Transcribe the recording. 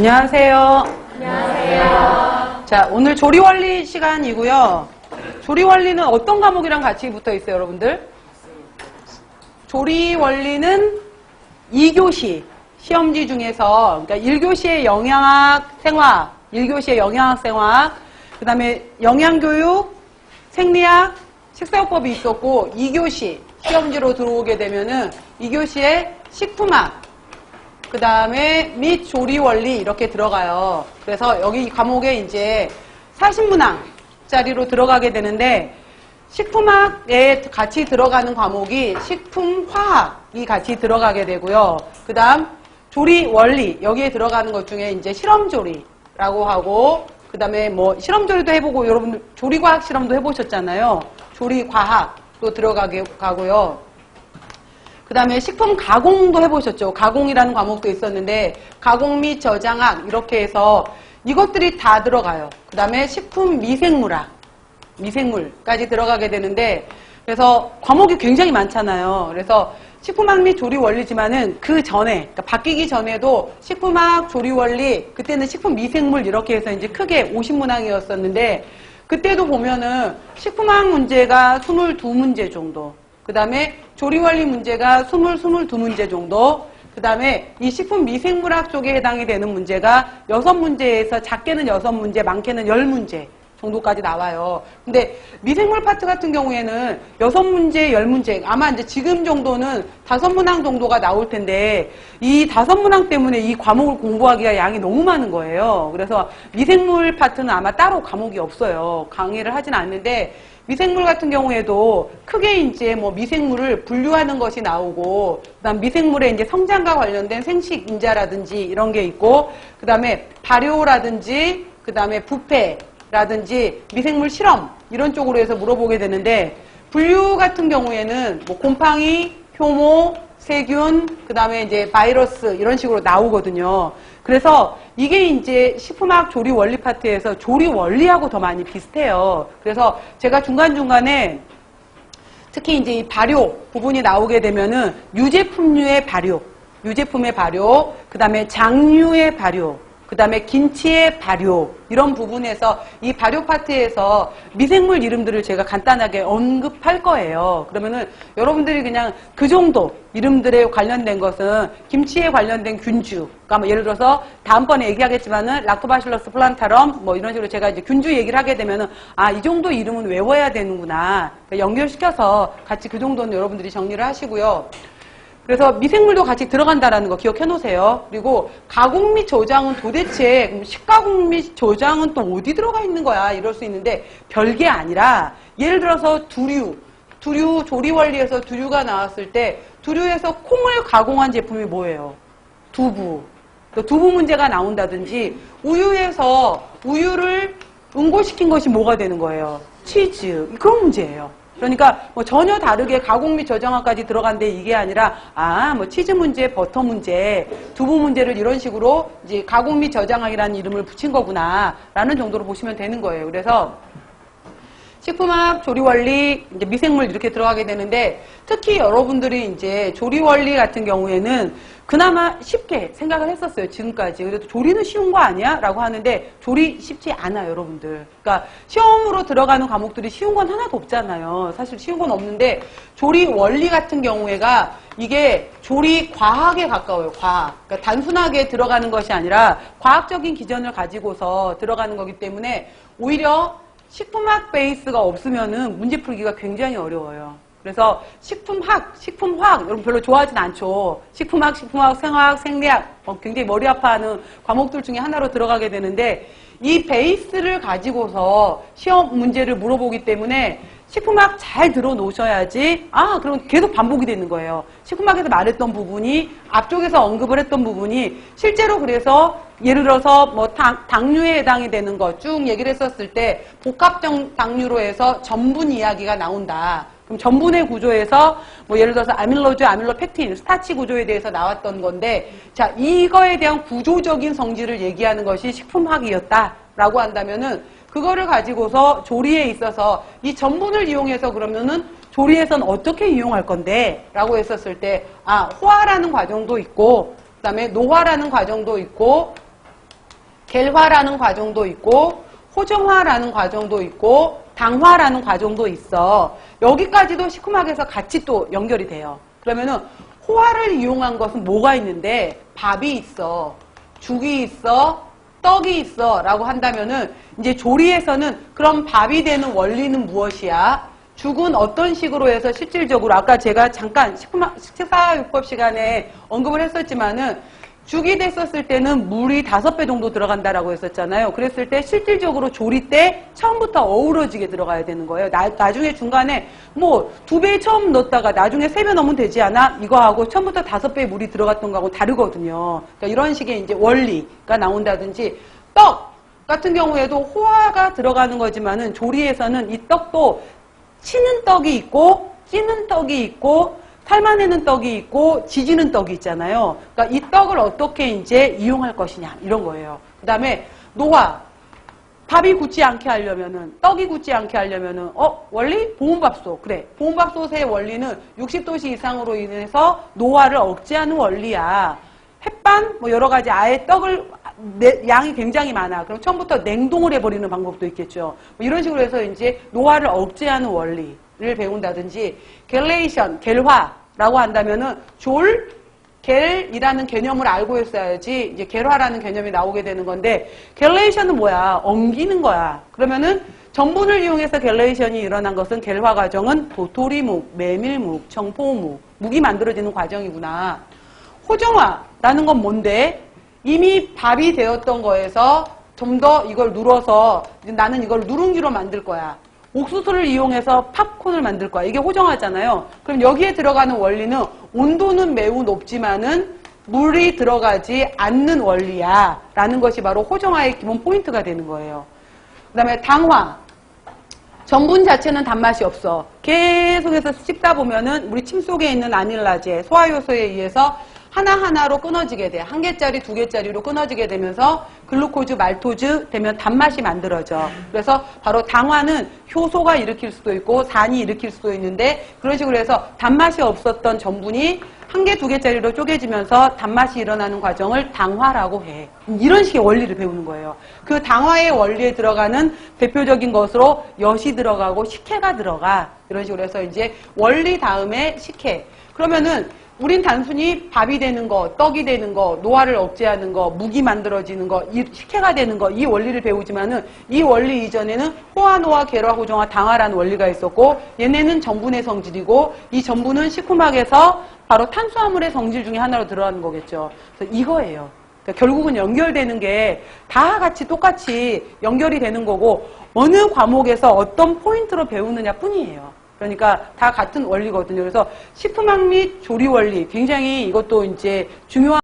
안녕하세요. 안녕하세요. 자, 오늘 조리 원리 시간이고요. 조리 원리는 어떤 과목이랑 같이 붙어 있어요, 여러분들? 조리 원리는 2교시 시험지 중에서 그러니까 1교시의 영양학 생화학, 1교시의 영양학 생화학, 그다음에 영양교육, 생리학, 식사요법이 있었고 2교시 시험지로 들어오게 되면은 2교시에 식품학, 그 다음에 및 조리 원리 이렇게 들어가요. 그래서 여기 이 과목에 이제 40문항짜리로 들어가게 되는데 식품학에 같이 들어가는 과목이 식품화학이 같이 들어가게 되고요. 그 다음 조리 원리 여기에 들어가는 것 중에 이제 실험조리라고 하고 그 다음에 뭐 실험조리도 해보고 여러분들 조리과학 실험도 해보셨잖아요. 조리과학도 들어가게 가고요. 그 다음에 식품 가공도 해보셨죠. 가공이라는 과목도 있었는데 가공 및 저장학 이렇게 해서 이것들이 다 들어가요. 그 다음에 식품 미생물학, 미생물까지 들어가게 되는데 그래서 과목이 굉장히 많잖아요. 그래서 식품학 및 조리 원리지만은 그 전에 그러니까 바뀌기 전에도 식품학, 조리 원리 그때는 식품 미생물 이렇게 해서 이제 크게 50문항이었었는데 그때도 보면은 식품학 문제가 22문제 정도 그 다음에 조리원리 문제가 20, 22문제 정도. 그 다음에 이 식품 미생물학 쪽에 해당이 되는 문제가 6문제에서 작게는 6문제, 많게는 10문제 정도까지 나와요. 근데 미생물 파트 같은 경우에는 6문제, 10문제, 아마 이제 지금 정도는 5문항 정도가 나올 텐데 이 5문항 때문에 이 과목을 공부하기가 양이 너무 많은 거예요. 그래서 미생물 파트는 아마 따로 과목이 없어요. 강의를 하진 않는데 미생물 같은 경우에도 크게 이제 뭐 미생물을 분류하는 것이 나오고 그다음 미생물의 이제 성장과 관련된 생식 인자라든지 이런 게 있고 그다음에 발효라든지 그다음에 부패 라든지 미생물 실험 이런 쪽으로 해서 물어보게 되는데 분류 같은 경우에는 뭐 곰팡이, 효모, 세균, 그 다음에 이제 바이러스 이런 식으로 나오거든요. 그래서 이게 이제 식품학 조리 원리 파트에서 조리 원리하고 더 많이 비슷해요. 그래서 제가 중간중간에 특히 이제 이 발효 부분이 나오게 되면은 유제품류의 발효, 유제품의 발효, 그 다음에 장류의 발효, 그 다음에 김치의 발효 이런 부분에서 이 발효 파트에서 미생물 이름들을 제가 간단하게 언급할 거예요. 그러면은 여러분들이 그냥 그 정도 이름들에 관련된 것은 김치에 관련된 균주. 그러니까 뭐 예를 들어서 다음번에 얘기하겠지만은 락토바실러스 플란타럼 뭐 이런 식으로 제가 이제 균주 얘기를 하게 되면은 아 이 정도 이름은 외워야 되는구나 그러니까 연결시켜서 같이 그 정도는 여러분들이 정리를 하시고요. 그래서 미생물도 같이 들어간다라는 거 기억해 놓으세요. 그리고 가공 및 저장은 도대체 식가공 및 저장은 또 어디 들어가 있는 거야? 이럴 수 있는데 별게 아니라 예를 들어서 두류, 두류 조리 원리에서 두류가 나왔을 때 두류에서 콩을 가공한 제품이 뭐예요? 두부. 또 두부 문제가 나온다든지 우유에서 우유를 응고시킨 것이 뭐가 되는 거예요? 치즈. 그런 문제예요. 그러니까 뭐 전혀 다르게 가공 및 저장화까지 들어간데 이게 아니라 아 뭐 치즈 문제, 버터 문제, 두부 문제를 이런 식으로 이제 가공 및 저장학이라는 이름을 붙인 거구나라는 정도로 보시면 되는 거예요. 그래서 식품학, 조리 원리, 이제 미생물 이렇게 들어가게 되는데 특히 여러분들이 이제 조리 원리 같은 경우에는 그나마 쉽게 생각을 했었어요. 지금까지. 그래도 조리는 쉬운 거 아니야? 라고 하는데 조리 쉽지 않아요, 여러분들. 그러니까 시험으로 들어가는 과목들이 쉬운 건 하나도 없잖아요. 사실 쉬운 건 없는데 조리 원리 같은 경우에가 이게 조리 과학에 가까워요. 과학. 그러니까 단순하게 들어가는 것이 아니라 과학적인 기전을 가지고서 들어가는 거기 때문에 오히려 식품학 베이스가 없으면은 문제 풀기가 굉장히 어려워요. 그래서 식품학, 식품화학 여러분 별로 좋아하진 않죠. 식품학, 식품화학, 생화학, 생리학 어, 굉장히 머리 아파하는 과목들 중에 하나로 들어가게 되는데 이 베이스를 가지고서 시험 문제를 물어보기 때문에 식품학 잘 들어놓으셔야지 아 그럼 계속 반복이 되는 거예요. 식품학에서 말했던 부분이 앞쪽에서 언급을 했던 부분이 실제로 그래서 예를 들어서 뭐 당, 당류에 해당이 되는 것 쭉 얘기를 했었을 때 복합적 당류로 해서 전분 이야기가 나온다. 그럼 전분의 구조에서 뭐 예를 들어서 아밀로즈, 아밀로펙틴, 스타치 구조에 대해서 나왔던 건데 자 이거에 대한 구조적인 성질을 얘기하는 것이 식품학이었다라고 한다면은 그거를 가지고서 조리에 있어서 이 전분을 이용해서 그러면은 조리에선 어떻게 이용할 건데 라고 했었을 때 아 호화라는 과정도 있고 그 다음에 노화라는 과정도 있고 겔화라는 과정도 있고 호정화라는 과정도 있고 당화라는 과정도 있어. 여기까지도 시큼하게서 같이 또 연결이 돼요. 그러면은 호화를 이용한 것은 뭐가 있는데 밥이 있어. 죽이 있어. 떡이 있어. 라고 한다면은 이제 조리에서는 그럼 밥이 되는 원리는 무엇이야? 죽은 어떤 식으로 해서 실질적으로 아까 제가 잠깐 식품 식사요법 시간에 언급을 했었지만은 죽이 됐었을 때는 물이 다섯 배 정도 들어간다라고 했었잖아요. 그랬을 때 실질적으로 조리 때 처음부터 어우러지게 들어가야 되는 거예요. 나, 중에 중간에 뭐 두 배 처음 넣었다가 나중에 세 배 넣으면 되지 않아? 이거하고 처음부터 다섯 배 물이 들어갔던 거하고 다르거든요. 그러니까 이런 식의 이제 원리가 나온다든지 떡 같은 경우에도 호화가 들어가는 거지만은 조리에서는 이 떡도 치는 떡이 있고 찌는 떡이 있고 삶아내는 떡이 있고 지지는 떡이 있잖아요. 그러니까 이 떡을 어떻게 이제 이용할 것이냐 이런 거예요. 그 다음에 노화 밥이 굳지 않게 하려면은 떡이 굳지 않게 하려면은 어 원리 보온밥솥 그래 보온밥솥의 원리는 60도씨 이상으로 인해서 노화를 억제하는 원리야. 햇반 뭐 여러 가지 아예 떡을 내- 양이 굉장히 많아. 그럼 처음부터 냉동을 해버리는 방법도 있겠죠. 뭐 이런 식으로 해서 이제 노화를 억제하는 원리를 배운다든지 겔레이션, 겔화 라고 한다면은 졸, 겔이라는 개념을 알고 있어야지 이제 겔화라는 개념이 나오게 되는 건데 겔레이션은 뭐야? 엉기는 거야. 그러면은 전분을 이용해서 겔레이션이 일어난 것은 겔화 과정은 도토리묵, 메밀묵, 청포묵, 묵이 만들어지는 과정이구나. 호정화라는 건 뭔데? 이미 밥이 되었던 거에서 좀 더 이걸 눌어서 나는 이걸 누룽지로 만들 거야. 옥수수를 이용해서 팝콘을 만들 거야. 이게 호정화잖아요. 그럼 여기에 들어가는 원리는 온도는 매우 높지만은 물이 들어가지 않는 원리야. 라는 것이 바로 호정화의 기본 포인트가 되는 거예요. 그 다음에 당화. 전분 자체는 단맛이 없어. 계속해서 씹다 보면은 우리 침 속에 있는 아닐라제, 소화효소에 의해서 하나하나로 끊어지게 돼. 한 개짜리, 두 개짜리로 끊어지게 되면서 글루코즈, 말토즈 되면 단맛이 만들어져. 그래서 바로 당화는 효소가 일으킬 수도 있고 산이 일으킬 수도 있는데 그런 식으로 해서 단맛이 없었던 전분이 한 개, 두 개짜리로 쪼개지면서 단맛이 일어나는 과정을 당화라고 해. 이런 식의 원리를 배우는 거예요. 그 당화의 원리에 들어가는 대표적인 것으로 엿이 들어가고 식혜가 들어가. 이런 식으로 해서 이제 원리 다음에 식혜. 그러면은 우린 단순히 밥이 되는 거, 떡이 되는 거, 노화를 억제하는 거, 무기 만들어지는 거, 이 식혜가 되는 거, 이 원리를 배우지만은 이 원리 이전에는 호화, 노화, 계화, 호정화, 당화라는 원리가 있었고 얘네는 전분의 성질이고 이 전분은 시쿠막에서 바로 탄수화물의 성질 중에 하나로 들어가는 거겠죠. 그래서 이거예요. 그러니까 결국은 연결되는 게 다 같이 똑같이 연결이 되는 거고 어느 과목에서 어떤 포인트로 배우느냐 뿐이에요. 그러니까 다 같은 원리거든요. 그래서 식품학 및 조리 원리 굉장히 이것도 이제 중요한